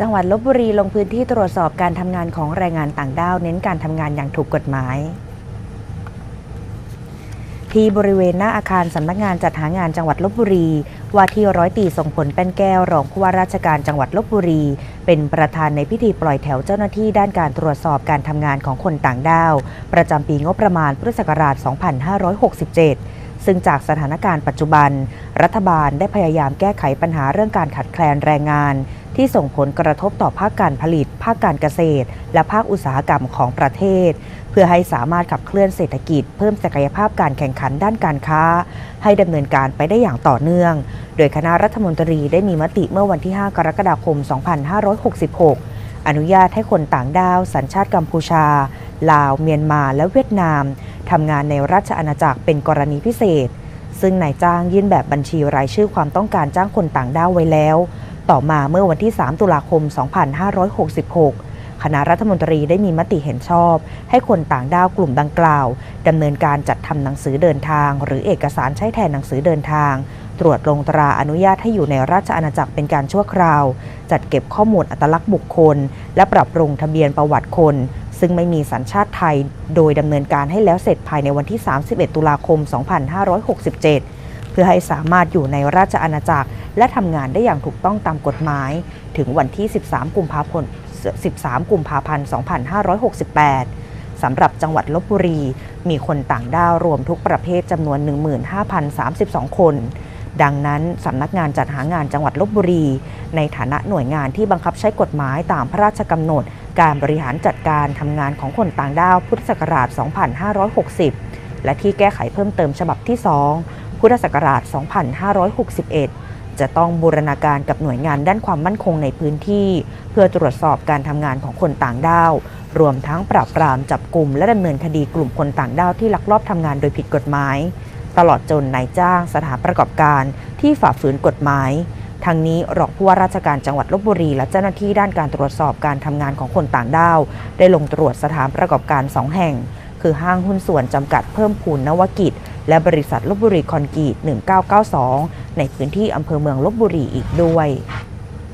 จังหวัดลบบุรีลงพื้นที่ตรวจสอบการทำงานของแรงงานต่างด้าว เน้นการทำงานอย่างถูกกฎหมาย ที่บริเวณหน้าอาคารสำนักงานจัดหางานจังหวัดลบบุรี ว่าที่ร้อยตีทรงผลแป้นแก้วรองผู้ว่าราชการจังหวัดลบบุรี เป็นประธานในพิธีปล่อยแถวเจ้าหน้าที่ด้านการตรวจสอบการทำงานของคนต่างด้าว ประจำปีงบประมาณพุทธศักราช 2567ซึ่งจากสถานการณ์ปัจจุบัน รัฐบาลได้พยายามแก้ไขปัญหาเรื่องการขาดแคลนแรงงาน ที่ส่งผลกระทบต่อภาคการผลิต ภาคการเกษตร และภาคอุตสาหกรรมของประเทศ เพื่อให้สามารถขับเคลื่อนเศรษฐกิจ เพิ่มศักยภาพการแข่งขันด้านการค้า ให้ดำเนินการไปได้อย่างต่อเนื่อง โดยคณะรัฐมนตรีได้มีมติเมื่อวันที่ 5 กรกฎาคม 2566 อนุญาตให้คนต่างด้าว สัญชาติกัมพูชา ลาว เมียนมา และเวียดนามทำงานในราชอาณาจักรเป็นกรณีพิเศษ ซึ่งนายจ้างยื่นแบบบัญชีรายชื่อความต้องการจ้างคนต่างด้าวไว้แล้ว ต่อมาเมื่อวันที่ 3 ตุลาคม 2566 คณะรัฐมนตรีได้มีมติเห็นชอบ ให้คนต่างด้าวกลุ่มดังกล่าวดำเนินการจัดทำหนังสือเดินทาง หรือเอกสารใช้แทนหนังสือเดินทาง ตรวจลงตราอนุญาตให้อยู่ในราชอาณาจักรเป็นการชั่วคราว จัดเก็บข้อมูลอัตลักษณ์บุคคล และปรับปรุงทะเบียนประวัติคน ซึ่งไม่มีสัญชาติไทย โดยดำเนินการให้แล้วเสร็จภายในวันที่ 31 ตุลาคม 2567 เพื่อให้สามารถอยู่ในราชอาณาจักร และทำงานได้อย่างถูกต้องตามกฎหมาย ถึงวันที่ 13 กุมภาพันธ์ 13 กุมภาพันธ์ 2568 สำหรับจังหวัดลบบุรี มีคนต่างด้าวรวมทุกประเภทจำนวน 15,032 คนดังนั้น สำนักงานจัดหางานจังหวัดลบบุรี ในฐานะหน่วยงานที่บังคับใช้กฎหมายตามพระราชกำหนด การบริหารจัดการทำงานของคนต่างด้าวพุทธศักราช 2560 และที่แก้ไขเพิ่มเติมฉบับที่ 2 พุทธศักราช 2561 จะต้องบูรณาการกับหน่วยงานด้านความมั่นคงในพื้นที่ เพื่อตรวจสอบการทำงานของคนต่างด้าว รวมทั้งปราบปรามจับกลุ่มและดำเนินคดีกลุ่มคนต่างด้าวที่ลักลอบทำงานโดยผิดกฎหมาย ตลอดจนนายจ้างสถานประกอบการที่ฝ่าฝืนกฎหมายทางนี้รองผู้ว่าราชการจังหวัดลบบุรี และเจ้าหน้าที่ด้านการตรวจสอบการทำงานของคนต่างด้าว ได้ลงตรวจสถานประกอบการ 2 แห่ง คือห้างหุ้นส่วนจำกัดเพิ่มพูนนวกิจ และบริษัทลบบุรีคอนกรีต1992 ในพื้นที่อำเภอเมืองลบบุรีอีกด้วย